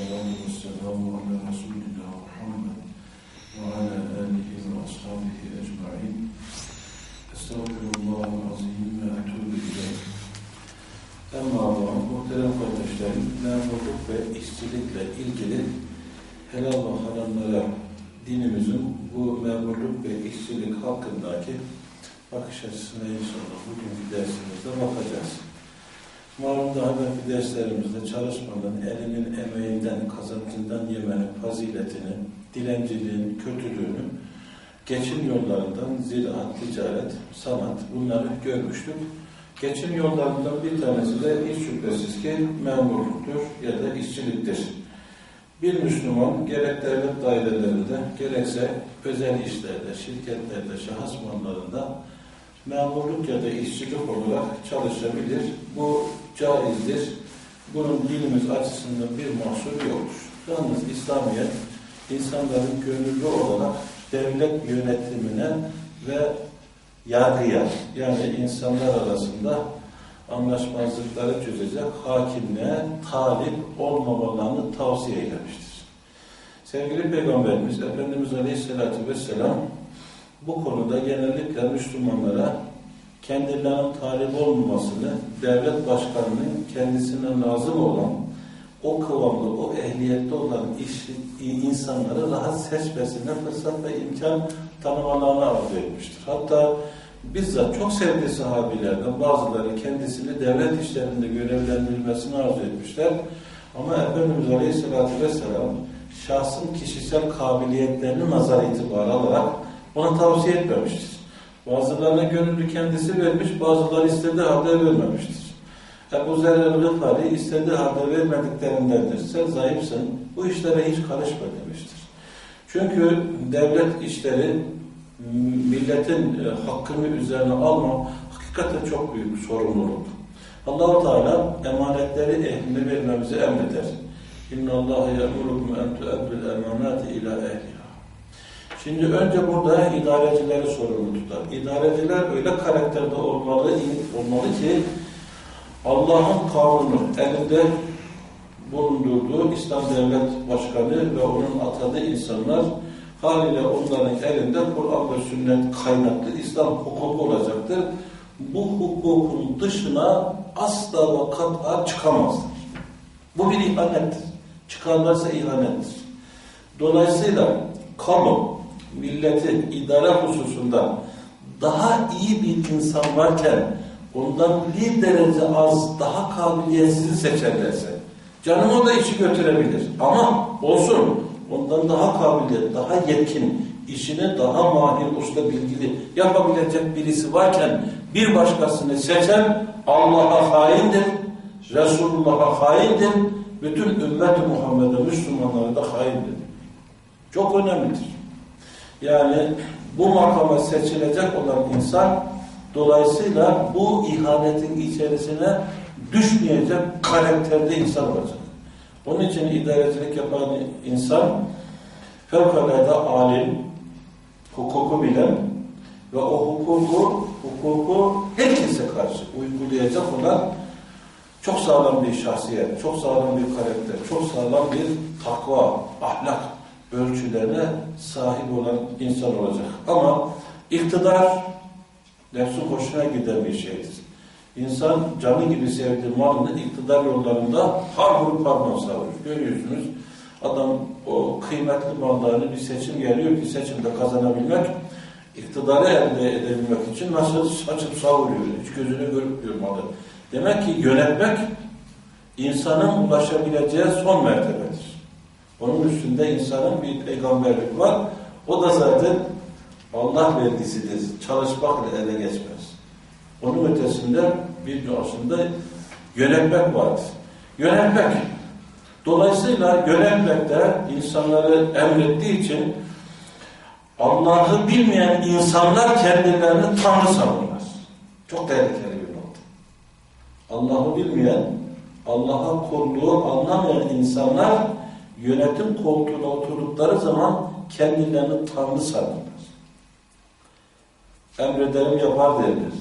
والصلاة والسلام على رسولنا محمد وعلى آله وأصحابه أجمعين أستغفر الله العظيم وأتوب إليه Ama Allah, muhterem kardeşlerim, memurluk ve işçilikle ilgili helal ve haramlara dinimizin bu memurluk ve işçilik hakkındaki bakış açısına inşallah bugünkü dersimizde bakacağız. Malum daha belki derslerimizde çalışmanın, elinin emeğinden, kazancından yemenin faziletini, dilenciliğin kötülüğünü, geçim yollarından ziraat, ticaret, sanat bunları görmüştük. Geçim yollarından bir tanesi de hiç şüphesiz ki memurluktur ya da işçiliktir. Bir Müslüman gerek devlet dairelerinde gerekse özel işlerde, şirketlerde, şahıs mallarında memurluk ya da işçilik olarak çalışabilir. Bu caizdir. Bunun dinimiz açısından bir mahsur yoktur. Yalnız İslamiyet insanların gönüllü olarak devlet yönetimine ve yargıya yani insanlar arasında anlaşmazlıkları çözecek hakimliğe talip olmamalarını tavsiye etmiştir. Sevgili Peygamberimiz Efendimiz Aleyhisselatü Vesselam bu konuda genellikle Müslümanlara kendilerinin talip olmamasını devlet başkanının kendisine lazım olan o kıvamlı, o ehliyette olan iş, insanları rahat seçmesine fırsat ve imkan tanımalarını arzu etmiştir. Hatta bizzat çok sevdiği sahabilerden bazıları kendisini devlet işlerinde görevlendirilmesini arzu etmişler. Ama Efendimiz Aleyhisselatü Vesselam şahsın kişisel kabiliyetlerini nazar itibarı alarak ona tavsiye etmemiştir. Bazılarına gönüllü kendisi vermiş, bazıları istediği halde vermemiştir. Ebu Zer el-Gıfari istediği halde vermediklerindendir. Sen zayıfsın, bu işlere hiç karışma demiştir. Çünkü devlet işleri milletin e, hakkını üzerine alma hakikaten çok büyük bir sorumluluk. Allahu Teala emanetleri ehline vermemizi emreder. İnna Allah ya'murukum en tu'addul emanati ila ehliha. Şimdi önce burada idarecileri sorumlu tutar. İdareciler öyle karakterde olmalı, olmalı ki Allah'ın kanunu elinde bulundurduğu İslam Devlet Başkanı ve onun atadığı insanlar haliyle onların elinde Kur'an ve sünnet kaynaklı İslam hukuku olacaktır. Bu hukukun dışına asla ve kat'a çıkamazlar. Bu bir ihanettir. Çıkarlarsa ihanettir. Dolayısıyla kamu, milletin idare hususunda daha iyi bir insan varken ondan bir derece az, daha kabiliyetsiz seçerlerse canım o da işi götürebilir. Ama olsun ondan daha kabiliyet, daha yetkin, işini daha mahir, usta, bilgili yapabilecek birisi varken bir başkasını seçen Allah'a haindir, Resulullah'a haindir, bütün ümmet-i Muhammed'e, Müslümanlara da haindir. Çok önemlidir. Yani bu makama seçilecek olan insan dolayısıyla bu ihanetin içerisine düşmeyecek karakterde insan olacak. Onun için idarecilik yapan insan fevkalade alim, hukuku bilen ve o hukuku, hukuku herkese karşı uygulayacak olan çok sağlam bir şahsiyet, çok sağlam bir karakter, çok sağlam bir takva, ahlak ölçülerine sahip olan insan olacak. Ama iktidar nefsin hoşuna giden bir şeydir. İnsan canı gibi sevdiği malını iktidar yollarında har vurup harman savurur. Görüyorsunuz adam o kıymetli mallarını bir seçim geliyor ki seçimde kazanabilmek iktidarı elde edebilmek için nasıl saçıp savuruyor. Hiç gözünü görmüyor malı. Demek ki yönetmek insanın ulaşabileceği son mertebedir. Onun üstünde insanın bir peygamberlik var. O da zaten Allah vergisidir. Çalışmakla ele geçmez. Onun ötesinde bir aslında yönetmek vardır. Yönetmek. Dolayısıyla yönetmekte insanları emrettiği için Allah'ı bilmeyen insanlar kendilerini Tanrı sanırlar. Çok tehlikeli bir nokta. Allah'ı bilmeyen, Allah'a kulluğu anlamayan insanlar yönetim koltuğuna oturdukları zaman kendilerini tanrı sanırlar. Emrederim yapar derler.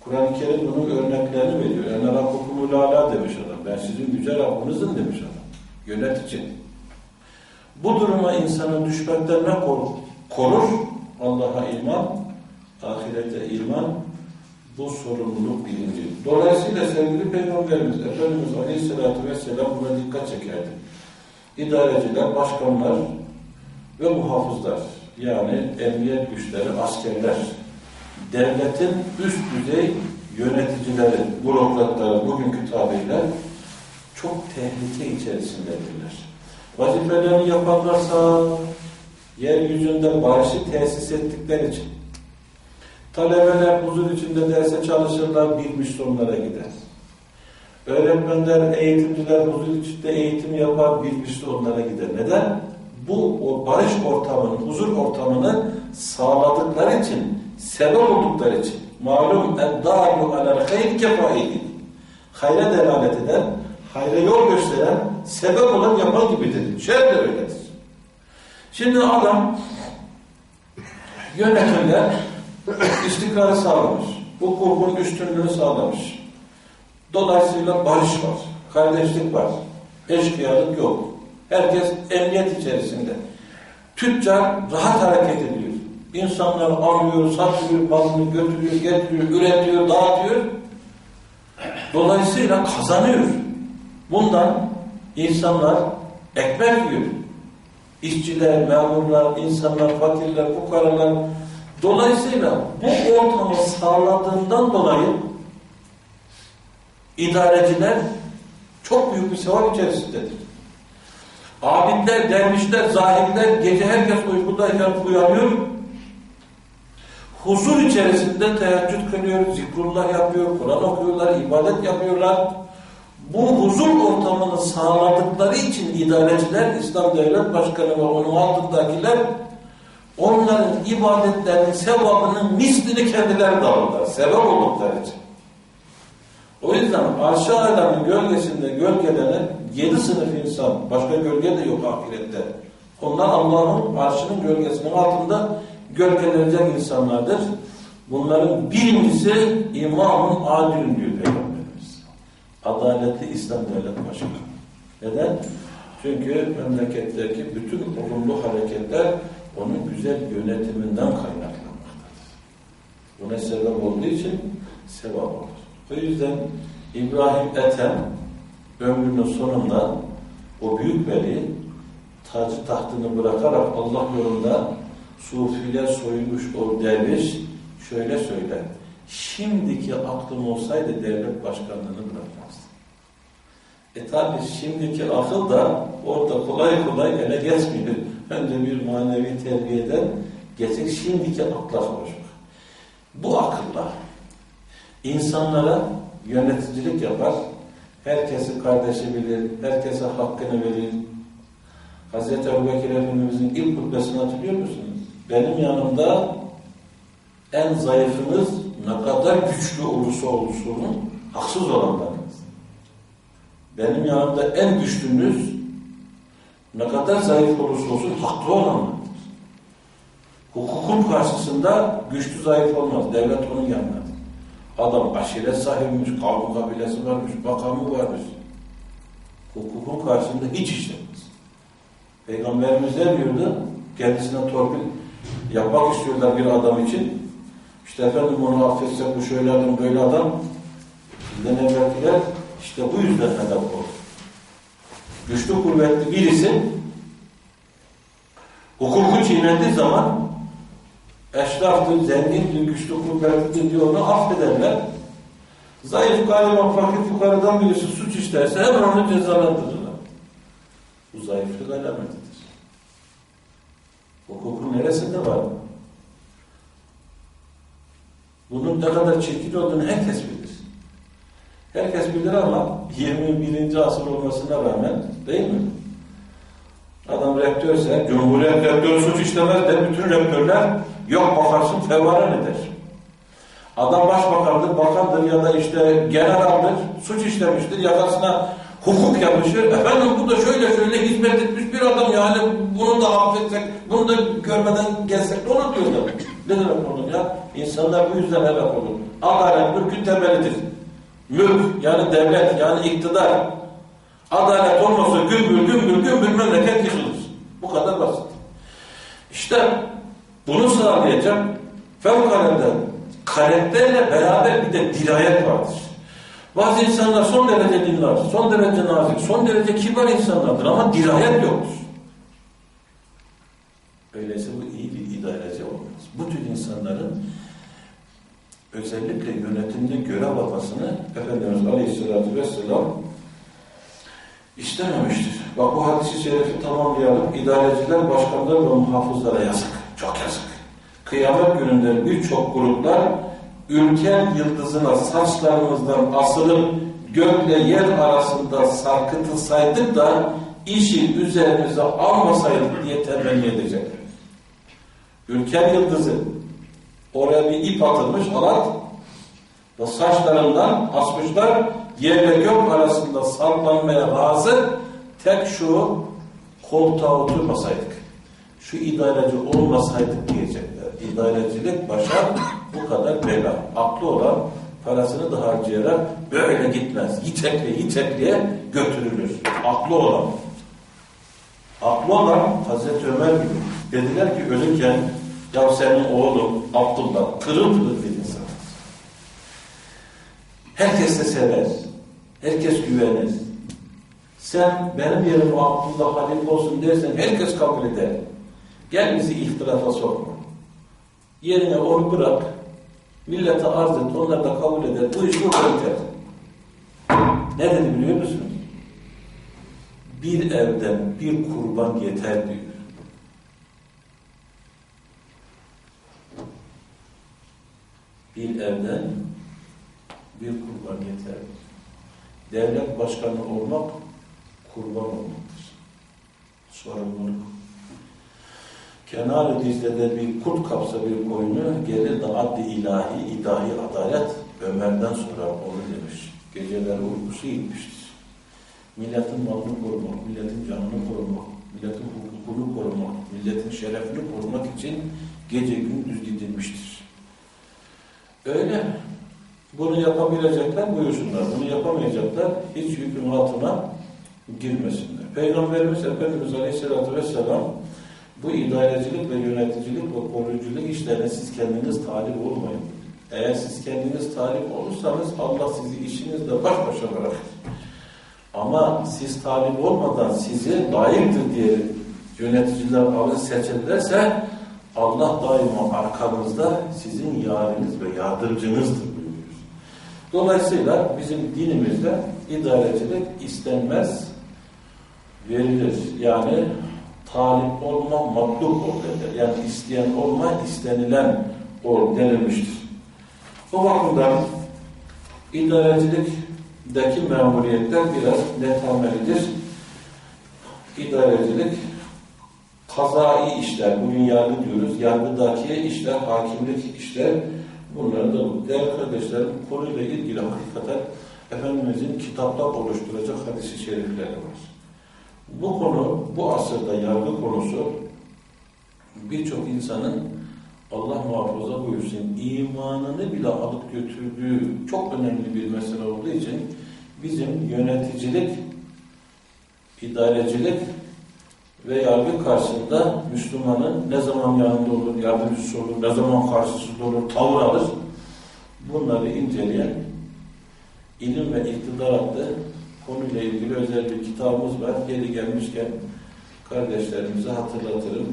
Kur'an-ı Kerim bunun örneklerini veriyor. Ene Rabbukumul Ala demiş adam. Ben sizin yüce Rabbinizim demiş adam. Yönetici. Bu duruma insanı düşmekten ne korur? korur? Allah'a iman, ahirete iman, bu sorumluluk bilinci. Dolayısıyla sevgili Peygamberimiz, Efendimiz Aleyhisselatü Vesselam buna dikkat çekerdi. İdareciler, başkanlar ve muhafızlar, yani emniyet güçleri, askerler, devletin üst düzey yöneticileri, bürokratları bugünkü tabirler çok tehlike içerisindedirler. Vazifelerini yaparlarsa yeryüzünde barışı tesis ettikleri için talebeler huzur içinde derse çalışırlar, bilmiş onlara gider. Öğretmenler, eğitimciler huzur içinde eğitim yapar, bilmiş onlara gider. Neden? Bu o barış ortamını, huzur ortamını sağladıkları için, sebep oldukları için malum eddâlu alel hayr kefaili hayra delalet eden, hayra yol gösteren, sebep olan yapan gibidir. Şer de öyledir. Şimdi adam yönetimde istikrarı sağlamış. Bu kurbun üstünlüğünü sağlamış. Dolayısıyla barış var, kardeşlik var, eşkıyalık yok. Herkes emniyet içerisinde. Tüccar rahat hareket ediyor. İnsanlar alıyor, satıyor, malını götürüyor, getiriyor, üretiyor, dağıtıyor. Dolayısıyla kazanıyor. Bundan insanlar ekmek yiyor. İşçiler, memurlar, insanlar, fakirler, fukaralar. Dolayısıyla bu ortamı sağladığından dolayı idareciler çok büyük bir sevap içerisindedir. Abidler, dervişler, zahirler gece herkes uykudayken uyanıyor. Huzur içerisinde teheccüd kılıyor, zikrullah yapıyor, Kur'an okuyorlar, ibadet yapıyorlar. Bu huzur ortamını sağladıkları için idareciler, İslam Devlet Başkanı ve onun altındakiler onların ibadetlerinin sevabının mislini kendileri dağılırlar. Sebep oldukları için. O yüzden aşağı alemin gölgesinde gölgelenen yedi sınıf insan, başka gölge de yok ahirette. Onlar Allah'ın arşının gölgesinin altında gölgelenecek insanlardır. Bunların birincisi imamın adilin diyor Peygamberimiz. Adaletli İslam Devlet Başkanı. Neden? Çünkü memleketteki bütün olumlu hareketler onun güzel yönetiminden kaynaklanmaktadır. Buna sebep olduğu için sevap olur. O yüzden İbrahim Ethem ömrünün sonunda o büyük veli tacı tahtını bırakarak Allah yolunda sufiler soyulmuş o derviş şöyle söyler. Şimdiki aklım olsaydı devlet başkanlığını bırakmazdı. E tabi şimdiki akıl da orada kolay kolay ele geçmiyor. Önce bir manevi terbiyeden geçik şimdiki akla kavuşmak. Bu akılla insanlara yöneticilik yapar, herkesi kardeşi bilir, herkese hakkını verir. Hz. Ebu Bekir Efendimizin ilk hutbesini hatırlıyor musunuz? Benim yanımda en zayıfınız ne kadar güçlü olursa olsun haksız olanlarınız. Benim yanımda en güçlünüz ne kadar zayıf olursa olsun haklı olanlardır. Hukukun karşısında güçlü zayıf olmaz. Devlet onun yanındadır. Adam aşiret sahibiymiş, kavmi kabilesi varmış, makamı varmış. Hukukun karşısında hiç işlemez. Peygamberimiz ne diyordu? Kendisine torpil yapmak istiyorlar bir adam için. İşte efendim onu affetsek bu şöyle adam, böyle adam. Bizden evvelkiler işte bu yüzden hedef oldu. Güçlü kuvvetli birisi hukuku çiğnediği zaman eşraftır, zengindir, güçlü kuvvetlidir diye onu affederler. Zayıf, galiba fakir fukarıdan birisi suç işlerse hemen onu cezalandırırlar. Bu zayıflık alametidir. Hukukun neresinde var? Bunun ne kadar çirkin olduğunu herkes bilir. Herkes bilir ama 21. asır olmasına rağmen değil mi? Adam rektörse, Cumhuriyet rektörü suç işlemez de bütün rektörler yok bakarsın fevaren eder. Adam başbakandır, bakandır ya da işte generaldir, suç işlemiştir, yakasına hukuk yapmışır. Efendim bu da şöyle şöyle hizmet etmiş bir adam yani bunu da affetsek, bunu da görmeden gelsek ne olur diyorlar. Ne demek olur ya? İnsanlar bu yüzden helak olur. Adalet mülkün temelidir. Mülk yani devlet yani iktidar. Adalet olmasa gümbür gümbür gümbür memleket yıkılır. Bu kadar basit. İşte bunu sağlayacak fevkalade karakterle beraber bir de dirayet vardır. Bazı insanlar son derece dinler, son derece nazik, son derece kibar insanlardır ama dirayet yoktur. Öyleyse bu iyi bir idareci olmaz. Bu tür insanların özellikle yönetimde görev almasını Efendimiz Aleyhisselatü Vesselam istememiştir. Bak bu hadisi şerifi tamamlayalım. İdareciler, başkanlar ve muhafızlara yazık. Çok yazık. Kıyamet gününde birçok gruplar ülken yıldızına saçlarımızdan asılıp gökle yer arasında sarkıtılsaydık da işi üzerimize almasaydık diye temenni edecekler. Ülken yıldızı oraya bir ip atılmış alat ve saçlarından asmışlar yerle gök arasında sallanmaya razı tek şu koltuğa oturmasaydık şu idareci olmasaydık diyecekler. İdarecilik başa bu kadar bela. Aklı olan parasını da harcayarak böyle gitmez. Yitekle yitekliye götürülür. Aklı olan. Aklı olan Hazreti Ömer gibi. Dediler ki ölürken ya senin oğlun Abdullah kırıl kırıl bir insan. Herkes de sever. Herkes güvenir. Sen benim yerim Abdullah Halil olsun dersen herkes kabul eder. Gel bizi ihtilafa sokma. Yerine onu bırak. Millete arz et. Onlar da kabul eder. Bu iş burada biter. Ne dedi biliyor musunuz? Bir evden bir kurban yeter diyor. Bir evden bir kurban yeter. Devlet başkanı olmak kurban olmaktır. Sorumluluk. Kenar dizlede bir kurt kapsa bir koyunu gelir de ilahi, idahi adalet Ömer'den sonra onu demiş. Geceler uykusu gitmiştir. Milletin malını korumak, milletin canını korumak, milletin hukukunu korumak, milletin şerefini korumak için gece gündüz gidilmiştir. Bunu yapabilecekler buyursunlar. Bunu yapamayacaklar hiç yükün altına girmesinler. Peygamberimiz Efendimiz Aleyhisselatü Vesselam bu idarecilik ve yöneticilik ve koruyuculuk işlerine siz kendiniz talip olmayın. Eğer siz kendiniz talip olursanız Allah sizi işinizle baş başa bırakır. Ama siz talip olmadan sizi layıktır diye yöneticiler alır seçilirse Allah daima arkanızda sizin yariniz ve yardımcınızdır. Dolayısıyla bizim dinimizde idarecilik istenmez verilir. Yani talip olma matluk ol. Yani isteyen olma istenilen ol denilmiştir. O bakımdan idarecilikteki memuriyetler biraz netamelidir. İdarecilik kazai işler, bugün yargı diyoruz, yargıdaki işler, hakimlik işler, bunları da değerli kardeşlerim konuyla ilgili hakikaten Efendimizin kitaplar oluşturacak hadisi şerifleri. Bu konu, bu asırda yargı konusu birçok insanın Allah muhafaza buyursun imanını bile alıp götürdüğü çok önemli bir mesele olduğu için bizim yöneticilik, idarecilik ve yargı karşısında Müslümanın ne zaman yanında olur, yardımcısı olur, ne zaman karşısında olur, tavır alır. Bunları inceleyen ilim ve iktidar adlı konuyla ilgili özel bir kitabımız var. Geri gelmişken kardeşlerimize hatırlatırım.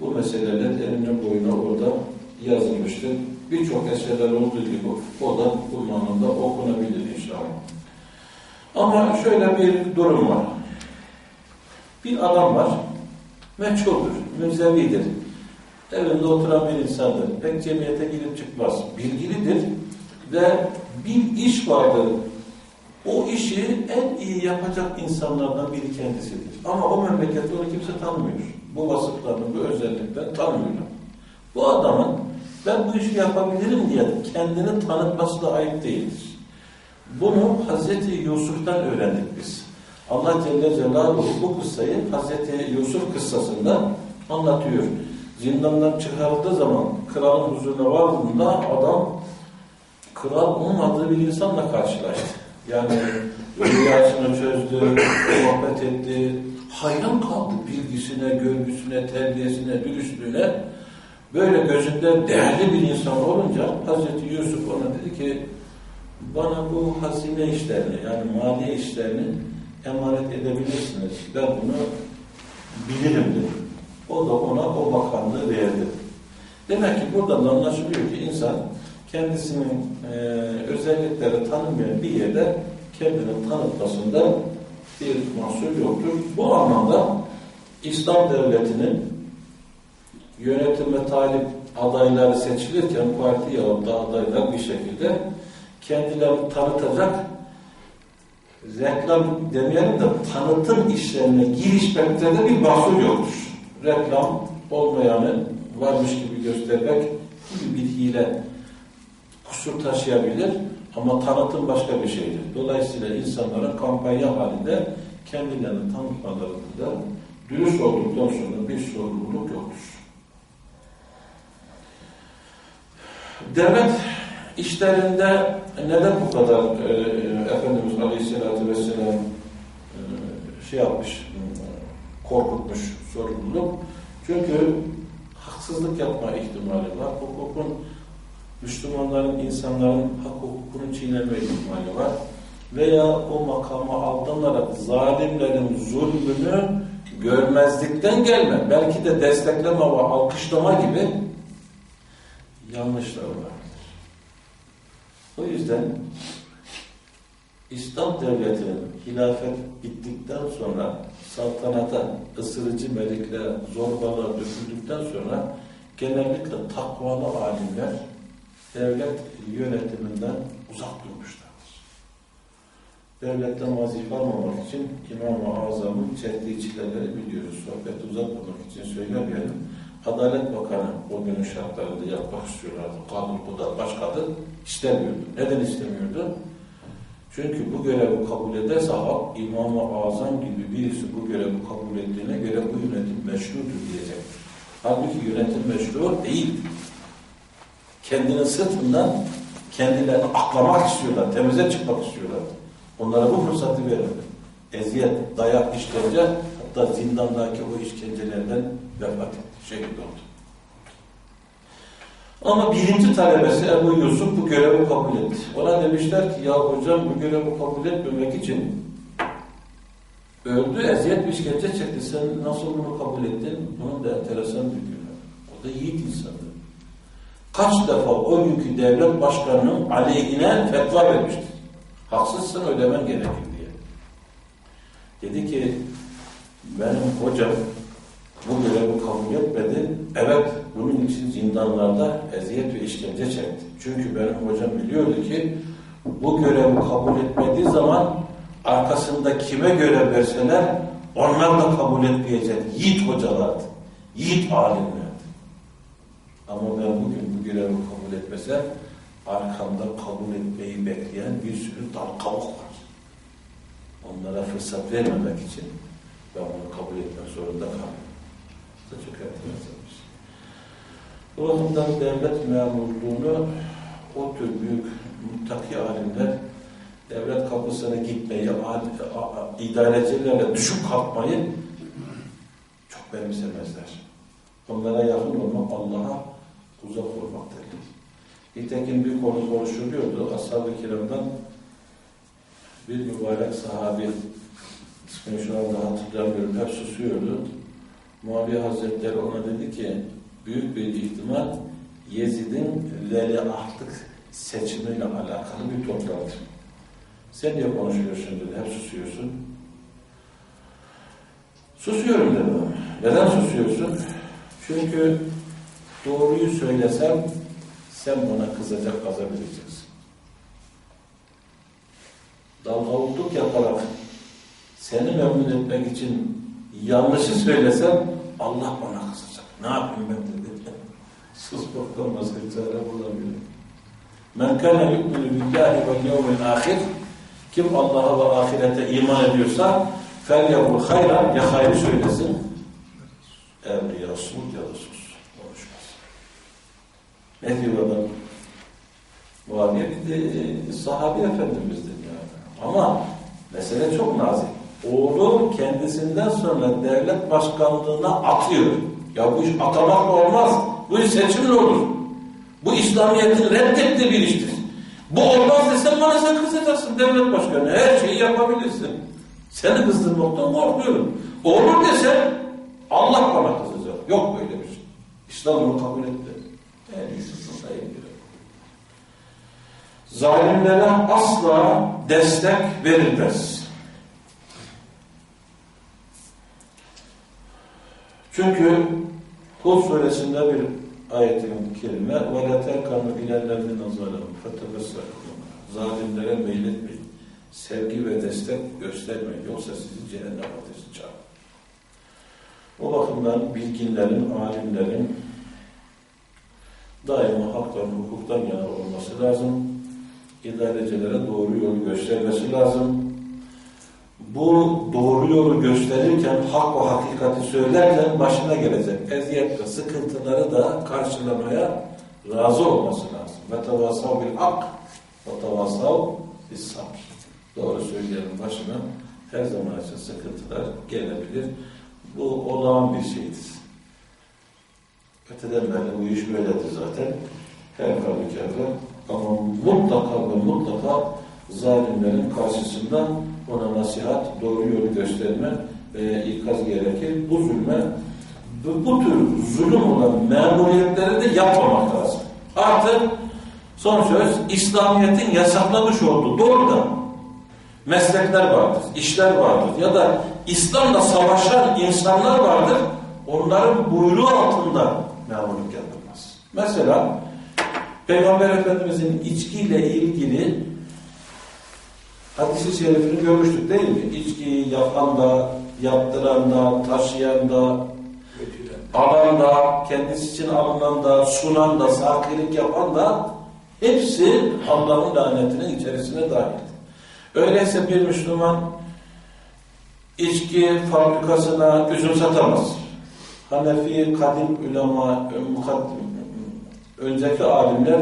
Bu meseleler enine boyuna orada yazılmıştır. Birçok eserler olduğu gibi o da bu manada okunabilir inşallah. Ama şöyle bir durum var. Bir adam var, meçhuldür, münzevidir. Evinde oturan bir insandır. Pek cemiyete girip çıkmaz. Bilgilidir ve bir iş vardır. O işi en iyi yapacak insanlardan biri kendisidir. Ama o memlekette onu kimse tanımıyor. Bu vasıflarını, bu özellikten tanımıyorlar. Bu adamın ben bu işi yapabilirim diye kendini tanıtması da ayıp değildir. Bunu Hazreti Yusuf'tan öğrendik biz. Allah Celle Celaluhu bu kıssayı Hazreti Yusuf kıssasında anlatıyor. Zindandan çıkarıldığı zaman kralın huzuruna vardığında adam kral olmadığı bir insanla karşılaştı. Yani rüyasını çözdü, sohbet etti, hayran kaldı bilgisine, görgüsüne, terbiyesine, dürüstlüğüne. Böyle gözünde değerli bir insan olunca Hazreti Yusuf ona dedi ki bana bu hazine işlerini yani maliye işlerini emanet edebilirsiniz. Ben bunu bilirim dedi. O da ona o bakanlığı verdi. Demek ki buradan anlaşılıyor ki insan kendisinin e, özellikleri tanınmayan bir yerde kendini tanıtmasında bir mahsur yoktur. Bu anlamda İslam devletinin yönetime talip adayları seçilirken parti yahut da adaylar bir şekilde kendilerini tanıtacak reklam demeyelim de tanıtım işlerine girişmekte de bir mahsur yoktur. Reklam olmayanı varmış gibi göstermek gibi bir hile kusur taşıyabilir ama tanıtım başka bir şeydir. Dolayısıyla insanların kampanya halinde kendilerini tanıtmalarında dürüst olduktan sonra bir sorumluluk yoktur. Devlet işlerinde neden bu kadar e, Efendimiz Aleyhisselatü Vesselam e, şey yapmış, korkutmuş sorumluluk? Çünkü haksızlık yapma ihtimali var. Hukukun Müslümanların, insanların hak hukukunu çiğneme ihtimali var. Veya o makama aldırılarak zalimlerin zulmünü görmezlikten gelme, belki de destekleme ve alkışlama gibi yanlışlar vardır. O yüzden İslam devletinin hilafet bittikten sonra saltanata, ısırıcı melikler, zorbalar döküldükten sonra genellikle takvalı alimler devlet yönetiminden uzak durmuşlardır. Devletten vazife almamak için İmam-ı Azam'ın çektiği çileleri biliyoruz. Sohbeti uzatmamak için söylemeyelim. Adalet Bakanı o günün şartlarında yapmak istiyorlardı. Kadın, bu da başkadı. istemiyordu. Neden istemiyordu? Çünkü bu görevi kabul ederse halk İmam-ı Azam gibi birisi bu görevi kabul ettiğine göre bu yönetim meşrudur diyecektir. Halbuki yönetim meşru değil. Kendinin sırtından kendilerini aklamak istiyorlar, temize çıkmak istiyorlar. Onlara bu fırsatı verin. Eziyet, dayak, işkence, hatta zindandaki o işkencelerden vefat etti, şehit oldu. Ama birinci talebesi Ebu Yusuf bu görevi kabul etti. Ona demişler ki ya hocam bu görevi kabul etmemek için öldü, eziyet bir işkence çekti. Sen nasıl bunu kabul ettin? Bunun da enteresan bir günü. O da yiğit insandı. Kaç defa o günkü devlet başkanının aleyhine fetva vermişti. Haksızsın ödemen gerekir diye. Dedi ki benim hocam bu görevi kabul etmedi. Evet, bunun için zindanlarda eziyet ve işkence çekti. Çünkü benim hocam biliyordu ki bu görevi kabul etmediği zaman arkasında kime görev verseler onlar da kabul etmeyecek. Yiğit hocalardı. Yiğit alimlerdi. Ama ben bugün bu görevi kabul etmesem arkamda kabul etmeyi bekleyen bir sürü dal kavuk var. Onlara fırsat vermemek için ben bunu kabul etmek zorunda kaldım O bakımdan devlet memurluğunu o tür büyük muttaki alimler devlet kapısına gitmeyi, idarecilerle düşüp kalkmayı çok benimsemezler. Onlara yakın olmak Allah'a uzak olmak derler. Nitekim bir konu konuşuluyordu. Ashab-ı kiramdan bir mübarek sahabi ismini şu anda hatırlamıyorum. Hep susuyordu. Muaviye Hazretleri ona dedi ki büyük bir ihtimal Yezid'in veliahtlık seçimiyle alakalı bir toplantı. Sen niye konuşuyorsun dedi, hep susuyorsun. Susuyorum dedim. Neden susuyorsun? Çünkü doğruyu söylesem sen bana kızacak, azabileceksin. Dalgavukluk yaparak seni memnun etmek için yanlışı söylesem Allah bana kızacak. Ne yapayım ben dedi. Susmaktan başka çare bulamıyorum. Men kana yu'minu billahi vel yevmil ahir kim Allah'a ve ahirete iman ediyorsa felyekul hayran ya hayrı söylesin ev ya sul ya da sus. Konuşmaz. Ne diyor adam? Muaviye bir de e, sahabi efendimizdir yani. Ama mesele çok nazik. Oğlu kendisinden sonra devlet başkanlığına atıyor. Ya bu iş atamakla olmaz. Bu iş seçimle olur. Bu İslamiyet'in reddettiği bir iştir. Bu olmaz desen bana sen kızacaksın devlet başkanı. Her şeyi yapabilirsin. Seni kızdırmaktan korkuyorum. Olur desen Allah bana kızacak. Yok böyle bir şey. İslam bunu kabul etti. En iyisi sayılır. Zalimlere asla destek verilmez. Çünkü Kul suresinde bir ayetin kelime وَلَا تَرْكَنُوا اِلَى الَّذِينَ ظَلَمُوا فَتَبَسَّرُوا Zalimlere meyletmeyin. Sevgi ve destek göstermeyin. Yoksa sizi cehennem ateşi çağırır. O bakımdan bilginlerin, alimlerin daima haktan, hukuktan yana olması lazım. İdarecilere doğru yolu göstermesi lazım. Bu doğru yolu gösterirken, hak ve hakikati söylerken başına gelecek eziyet ve sıkıntıları da karşılamaya razı olması lazım. Ve tevasav bil hak ve tevasav bil sabr. Doğru söyleyenin başına her zaman için sıkıntılar gelebilir. Bu olağan bir şeydir. Öteden beri bu iş böyledir zaten. Her halükarda. Ama mutlaka ve mutlaka zalimlerin karşısında ona nasihat, doğru yolu gösterme ve ikaz gerekir. Bu zulme, bu, bu tür zulüm olan memuriyetleri de yapmamak lazım. Artık son söz, İslamiyet'in yasaklamış olduğu doğrudan meslekler vardır, işler vardır ya da İslam'la savaşan insanlar vardır. Onların buyruğu altında memurluk yapılmaz. Mesela Peygamber Efendimiz'in içkiyle ilgili hadisi şerifini görmüştük değil mi? İçkiyi yapan da, yaptıran da, taşıyan da, alan da, kendisi için alınan da, sunan da, sakilik yapan da hepsi Allah'ın lanetinin içerisine dahil. Öyleyse bir Müslüman içki fabrikasına üzüm satamaz. Hanefi, kadim ulema, önceki alimler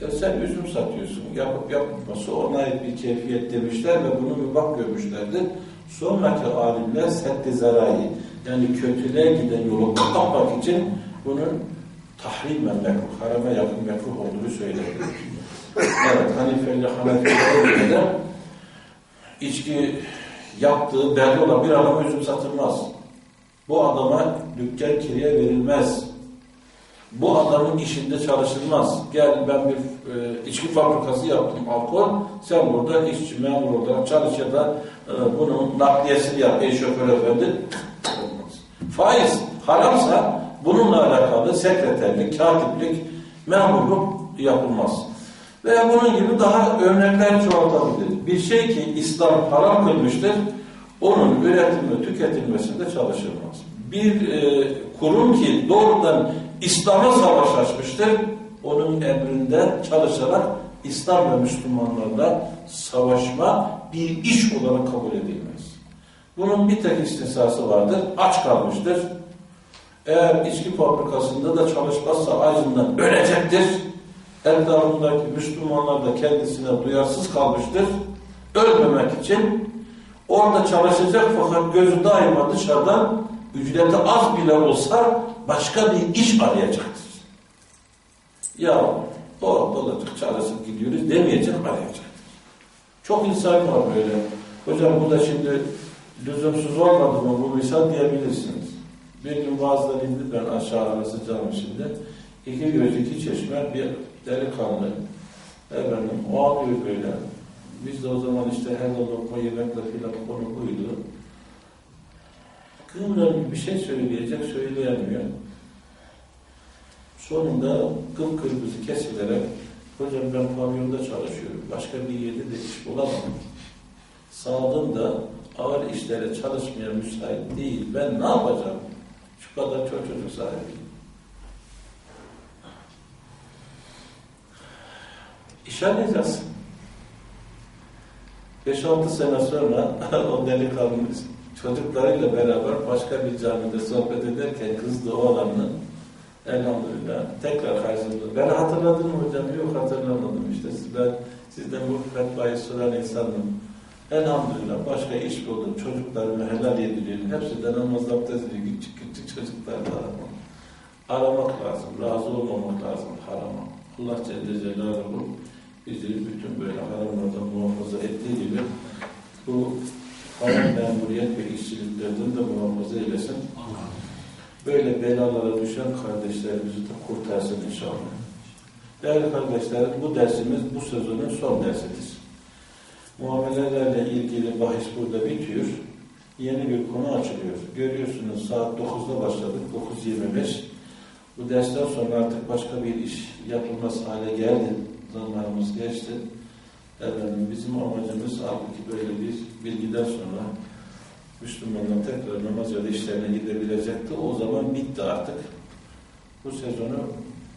ya sen üzüm satıyorsun, yapıp yapmaması ona ait bir keyfiyet demişler ve bunu mübah görmüşlerdi. Sonraki alimler seddi zarayı, yani kötülüğe giden yolu kapatmak için bunun tahrimen mekruh, harama yakın mekruh olduğunu söyledi. evet, Hanife ile Hanefi'ye göre içki yaptığı belli olan bir adama üzüm satılmaz. Bu adama dükkan kiraya verilmez. Bu adamın işinde çalışılmaz. Gel ben bir e, içki fabrikası yaptım alkol. Sen burada işçi memur olarak çalış ya da e, bunun nakliyesini yap ey şoför efendi. Faiz haramsa bununla alakalı sekreterlik, katiplik, memurluk yapılmaz. Veya bunun gibi daha örnekler çoğaltabilir. Bir şey ki İslam haram kılmıştır, onun üretim ve tüketilmesinde çalışılmaz. Bir e, kurum ki doğrudan İslam'a savaş açmıştır, onun emrinde çalışarak İslam ve Müslümanlarla savaşma bir iş olarak kabul edilmez. Bunun bir tek istisnası vardır, aç kalmıştır. Eğer içki fabrikasında da çalışmazsa acından ölecektir. Etrafındaki Müslümanlar da kendisine duyarsız kalmıştır. Ölmemek için orada çalışacak fakat gözü daima dışarıdan ücreti az bile olsa başka bir iş arayacaktır. Ya o olacak çalışıp gidiyoruz demeyecek arayacaktır. Çok insan var böyle. Hocam bu da şimdi lüzumsuz olmadı mı bu misal diyebilirsiniz. Bir gün bazıları indi ben aşağı arası cam içinde. İki göz iki çeşme bir delikanlı. Efendim o alıyor böyle. Biz de o zaman işte her lokma yemekle filan konu buydu. Kıvran bir şey söyleyecek, söyleyemiyor. Sonunda kıpkırmızı kesilerek hocam ben pavyonda çalışıyorum. Başka bir yerde de iş bulamam. Sağlığım da ağır işlere çalışmaya müsait değil. Ben ne yapacağım? Şu kadar çok çocuk sahibiyim. İş arayacağız. 5-6 sene sonra o delikanlımız çocuklarıyla beraber başka bir camide sohbet ederken kızdı oğlanın Elhamdülillah. Tekrar harzımda. Beni hatırladın mı hocam? Yok hatırlamadım işte. Ben sizden bu fetvayı soran insanım. Elhamdülillah. Başka iş buldum. Çocuklarımı helal yediriyorum. Hepsi de namaz abdest ediyor. Küçük küçük çocuklar da. Aramak lazım. Razı olmamak lazım harama. Allah Celle Celaluhu bizi bütün böyle haramlardan muhafaza ettiği gibi bu haram memuriyet ve işçiliklerden de muhafaza eylesin. Böyle belalara düşen kardeşlerimizi de kurtarsın inşallah. Değerli kardeşlerim, bu dersimiz bu sezonun son dersidir. Muamelelerle ilgili bahis burada bitiyor. Yeni bir konu açılıyor. Görüyorsunuz saat 9'da başladık, 9.25. Bu dersten sonra artık başka bir iş yapılmaz hale geldi. Zamanımız geçti. Efendim, bizim amacımız halbuki böyle bir bilgiden sonra Müslümanlar tekrar namaz ya da işlerine gidebilecekti. O zaman bitti artık. Bu sezonu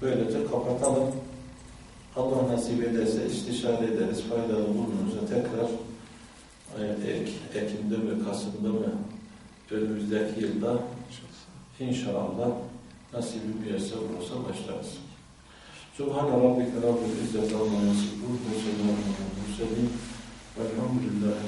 böylece kapatalım. Allah nasip ederse istişare ederiz. Faydalı bulunursa tekrar e, Ek, Ekim'de mi, Kasım'da mı önümüzdeki yılda inşallah nasibi müyesser olursa başlarız. Subhane Rabbike Rabbil İzzet Allah'a Yasifun ve Selamun Aleyhi ve Sellem Velhamdülillahi